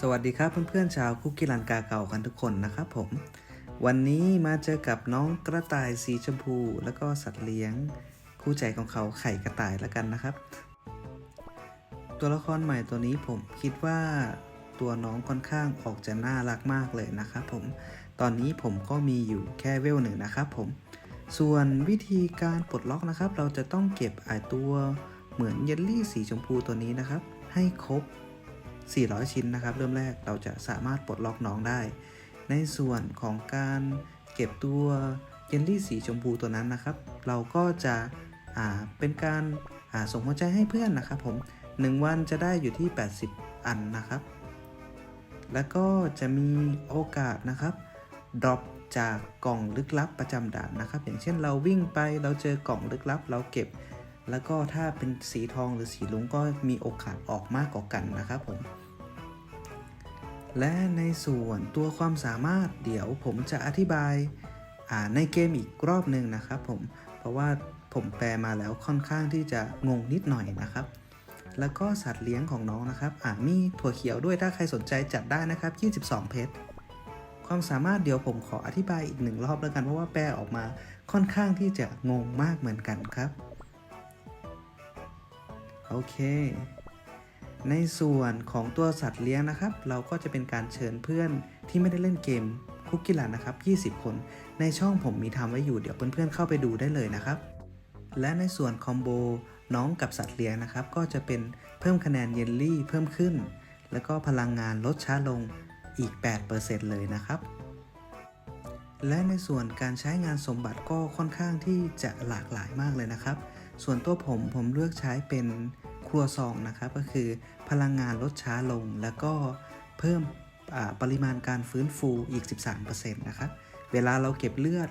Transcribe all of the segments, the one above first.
สวัสดีครับเพื่อนๆชาวคุกกี้ลันกาเก่ากันทุกคนนะครับผม วันนี้มาเจอกับน้องกระต่ายสีชมพู แล้วก็สัตว์เลี้ยง คู่ใจของเขาไข่กระต่ายแล้วกันนะครับ ตัวละครใหม่ตัวนี้ผมคิดว่าตัวน้องค่อนข้างออกจะน่ารักมากเลยนะครับผม ตอนนี้ผมก็มีอยู่แค่เวลหนึ่งนะครับผม ส่วนวิธีการปลดล็อกนะครับ เราจะต้องเก็บไอตัวเหมือนเยลลี่สีชมพูตัวนี้นะครับ ให้ครบ 400 ชิ้นนะครับ เริ่มแรกเราจะสามารถปลดล็อกน้องได้ ในส่วนของการเก็บตัวเยลลี่สีชมพูตัวนั้นนะครับ เราก็จะเป็นการาส่งหัวใจให้เพื่อนนะครับผม 1 วันจะได้อยู่ที่ 80 อันนะครับ แล้วก็จะมีโอกาสนะครับดรอปจากกล่องลึกลับประจำด่านนะครับ อย่างเช่นเราวิ่งไปเราเจอกล่องลึกลับ เราเก็บ แล้วก็ถ้าเป็นสีทองหรือสีลุงก็มีโอกาสออกมากกว่ากันนะครับผม และในส่วนตัวความสามารถเดี๋ยวผมจะอธิบายในเกมอีกรอบหนึ่งนะครับผม เพราะว่าผมแปลมาแล้วค่อนข้างที่จะงงนิดหน่อยนะครับ แล้วก็สัตว์เลี้ยงของน้องนะครับมีถั่วเขียวด้วยถ้าใครสนใจจัดได้นะครับ 22 เพชรความสามารถเดี๋ยวผมขออธิบายอีกหนึ่งรอบแล้วกันเพราะว่าแปลออกมาค่อนข้างที่จะงงมากเหมือนกันครับ โอเค ในส่วนของตัวสัตว์เลี้ยงนะครับ เราก็จะเป็นการเชิญเพื่อนที่ไม่ได้เล่นเกมคุกกี้ลันนะครับ 20 คน ในช่องผมมีทำไว้อยู่เดี๋ยวเพื่อนๆเข้าไปดูได้เลยนะครับ และในส่วนคอมโบน้องกับสัตว์เลี้ยงนะครับ ก็จะเป็นเพิ่มคะแนนเยลลี่เพิ่มขึ้น แล้วก็พลังงานลดช้าลงอีก 8%เลยนะครับ และในส่วนการใช้งานสมบัติก็ค่อนข้างที่จะหลากหลายมากเลยนะครับ ส่วนตัวผมผมเลือกใช้เป็นครัวซองนะครับ ก็คือพลังงานลดช้าลง แล้วก็เพิ่มปริมาณการฟื้นฟูอีก 13%นะครับ เวลาเราเก็บเลือด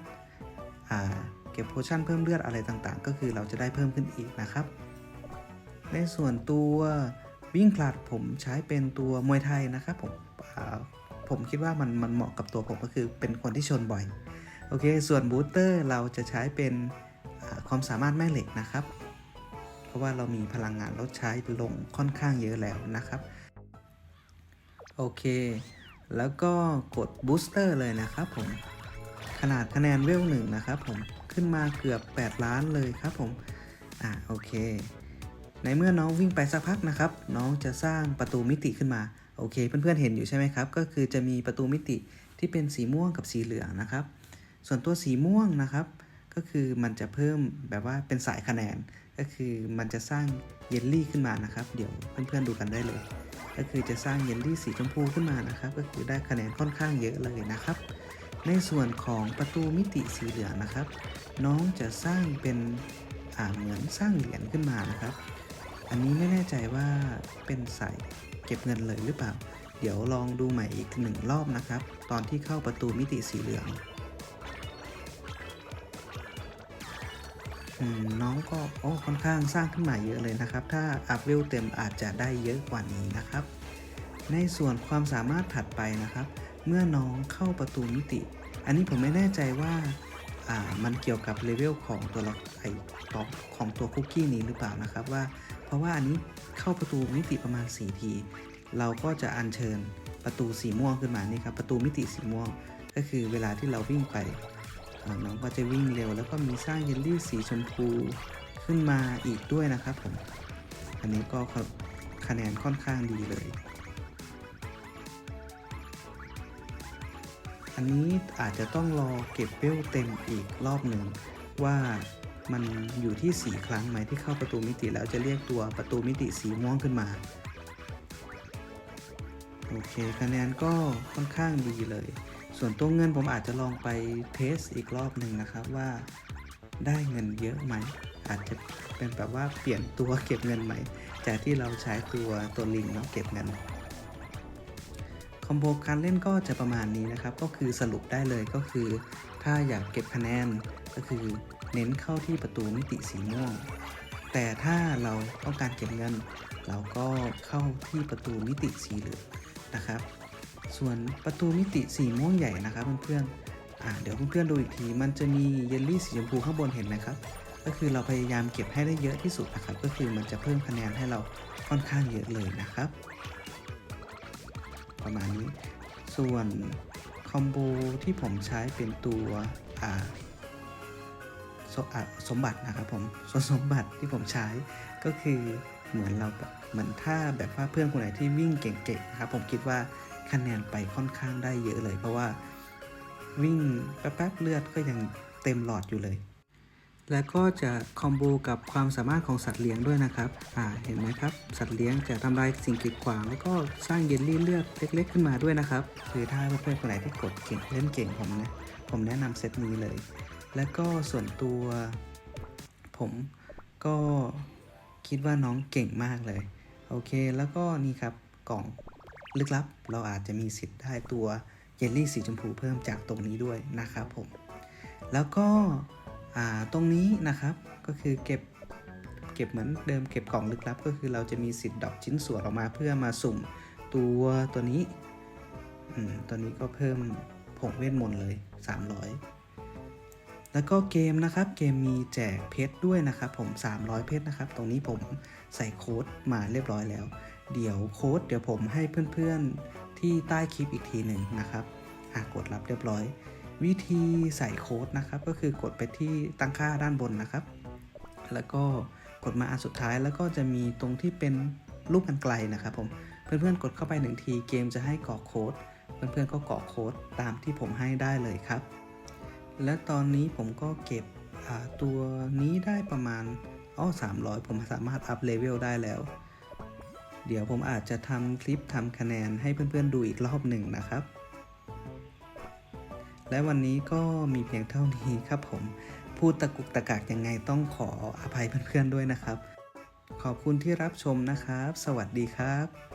อเก็บโพชั่นเพิ่มเลือดอะไรต่างๆ ก็คือเราจะได้เพิ่มขึ้นอีกนะครับ ในส่วนตัววิ่งผลัดผมใช้เป็นตัวมวยไทยนะครับผมผมคิดว่ามันมันเหมาะกับตัวผมก็คือเป็นคนที่ชนบ่อย โอเค ส่วนบูสเตอร์เราจะใช้เป็น ความสามารถแม่เหล็กนะครับ เพราะว่าเรามีพลังงานลดใช้ลงค่อนข้างเยอะแล้วนะครับ โอเค แล้วก็กดบูสเตอร์เลยนะครับผม ขนาดคะแนนเวลหนึ่งนะครับผม ขึ้นมาเกือบ 8 ล้านเลยครับผม อ่าโอเค ในเมื่อน้องวิ่งไปสักพักนะครับ น้องจะสร้างประตูมิติขึ้นมา โอเค เพื่อนๆเห็นอยู่ใช่ไหมครับ ก็คือจะมีประตูมิติที่เป็นสีม่วงกับสีเหลืองนะครับ ส่วนตัวสีม่วงนะครับ ก็คือมันจะเพิ่มแบบว่าเป็นสายคะแนน ก็คือมันจะสร้างเยลลี่ขึ้นมานะครับ เดี๋ยวเพื่อนๆดูกันได้เลย ก็คือจะสร้างเยลลี่สีชมพูขึ้นมานะครับ ก็คือได้คะแนนค่อนข้างเยอะเลยนะครับ ในส่วนของประตูมิติสีเหลืองนะครับ น้องจะสร้างเป็นอ่าเหมือนสร้างเหรียญขึ้นมานะครับ อันนี้ไม่แน่ใจว่าเป็นใส่เก็บเงินเลยหรือเปล่า เดี๋ยวลองดูใหม่อีกหนึ่งรอบนะครับ ตอนที่เข้าประตูมิติสีเหลือง น้องก็โอ้ค่อนข้างสร้างขึ้นมาเยอะเลยนะครับ ถ้าอัพเวลเต็มอาจจะได้เยอะกว่านี้นะครับ ในส่วนความสามารถถัดไปนะครับ เมื่อน้องเข้าประตูมิติ อันนี้ผมไม่แน่ใจว่าามันเกี่ยวกับเลเวลของตัวละไอของของตัวคุกกี้นี้หรือเปล่านะครับว่า เพราะว่าอันนี้เข้าประตูมิติประมาณ 4 ที เราก็จะอัญเชิญประตูสีม่วงขึ้นมานี่ครับประตูมิติสีม่วง ก็คือเวลาที่เราวิ่งไป น้องก็จะวิ่งเร็ว แล้วก็มีสร้างเยลลี่สีชมพูขึ้นมาอีกด้วยนะครับผม อันนี้ก็คะแนนค่อนข้างดีเลย อันนี้อาจจะต้องรอเก็บเวลเต็มอีกรอบหนึ่งว่ามันอยู่ที่ 4 ครั้งไหมที่เข้าประตูมิติแล้วจะเรียกตัวประตูมิติสีม่วงขึ้นมา โอเคคะแนนก็ค่อนข้างดีเลย ส่วนตัวเงินผมอาจจะลองไปเทสอีกรอบหนึ่งนะครับว่าได้เงินเยอะไหม อาจจะเป็นแบบว่าเปลี่ยนตัวเก็บเงินใหม่จากที่เราใช้ตัวตัวลิงเนาะเก็บเงินคอมโบการเล่นก็จะประมาณนี้นะครับ ก็คือสรุปได้เลยก็คือ ถ้าอยากเก็บคะแนนก็คือเน้นเข้าที่ประตูมิติสีม่วงแต่ถ้าเราต้องการเก็บเงิน เราก็เข้าที่ประตูมิติสีเหลืองนะครับ ส่วนประตูมิติสีม่วงใหญ่นะครับเพื่อนๆอ่าเดี๋ยวเพื่อนๆดูอีกที มันจะมีเยลลี่สีชมพูข้างบนเห็นไหมครับ ก็คือเราพยายามเก็บให้ได้เยอะที่สุดนะครับ ก็คือมันจะเพิ่มคะแนนให้เราค่อนข้างเยอะเลยนะครับ ประมาณนี้ ส่วนคอมโบที่ผมใช้เป็นตัวอ่าสสมบัตินะครับผมส่วนสมบัติที่ผมใช้ก็คือเหมือนเราเหมือนถ้าแบบว่าเพื่อนคนไหนที่วิ่งเก่งๆนะครับผมคิดว่า คะแนนไปค่อนข้างได้เยอะเลย เพราะว่าวิ่งแป๊บๆเลือดก็ยังเต็มหลอดอยู่เลย แล้วก็จะคอมโบกับความสามารถของสัตว์เลี้ยงด้วยนะครับ อ่า เห็นไหมครับ สัตว์เลี้ยงจะทำลายสิ่งกีดขวาง แล้วก็สร้างเยลลี่เลือดเล็ก ๆ ขึ้นมาด้วยนะครับ คือถ้าเพื่อนๆคนไหนที่กดเก่งเล่นเก่งผมนะ ผมแนะนำเซตนี้เลย แล้วก็ส่วนตัว ผมก็คิดว่าน้องเก่งมากเลย โอเค แล้วก็นี่ครับกล่อง ลึกลับ เราอาจจะมีสิทธิ์ได้ตัวเยลลี่สีชมพูเพิ่มจากตรงนี้ด้วยนะครับผม แล้วก็ตรงนี้นะครับก็คือเก็บเก็บเหมือนเดิมเก็บกล่องลึกลับ ก็คือเราจะมีสิทธิ์ดรอกชิ้นส่วนออกมาเพื่อมาสุ่มตัวตัวนี้ตัวนี้ก็เพิ่มผงเวทมนต์เลย 300 แล้วก็เกมนะครับ เกมมีแจกเพชรด้วยนะครับ ผม 300 เพชรนะครับ ตรงนี้ผมใส่โค้ดมาเรียบร้อยแล้ว เดี๋ยวโค้ดเดี๋ยวผมให้เพื่อนๆที่ใต้คลิปอีกทีหนึ่งนะครับอะกดรับเรียบร้อย วิธีใส่โค้ดนะครับ ก็คือกดไปที่ตั้งค่าด้านบนนะครับ แล้วก็กดมาอันสุดท้ายแล้วก็จะมีตรงที่เป็นรูปกันไกลนะครับผมเพื่อนๆกดเข้าไปหนึ่งทีเกมจะให้กรอกโค้ดเพื่อนๆก็กรอกโค้ดตามที่ผมให้ได้เลยครับ และตอนนี้ผมก็เก็บอ่าตัวนี้ได้ประมาณอ้อ300 ผมสามารถอัพเลเวลได้แล้ว เดี๋ยวผมอาจจะทำคลิปทำคะแนนให้เพื่อนๆดูอีกรอบหนึ่งนะครับ และวันนี้ก็มีเพียงเท่านี้ครับผมพูดตะกุกตะกักยังไงต้องขออภัยเพื่อนๆด้วยนะครับ ขอบคุณที่รับชมนะครับ สวัสดีครับ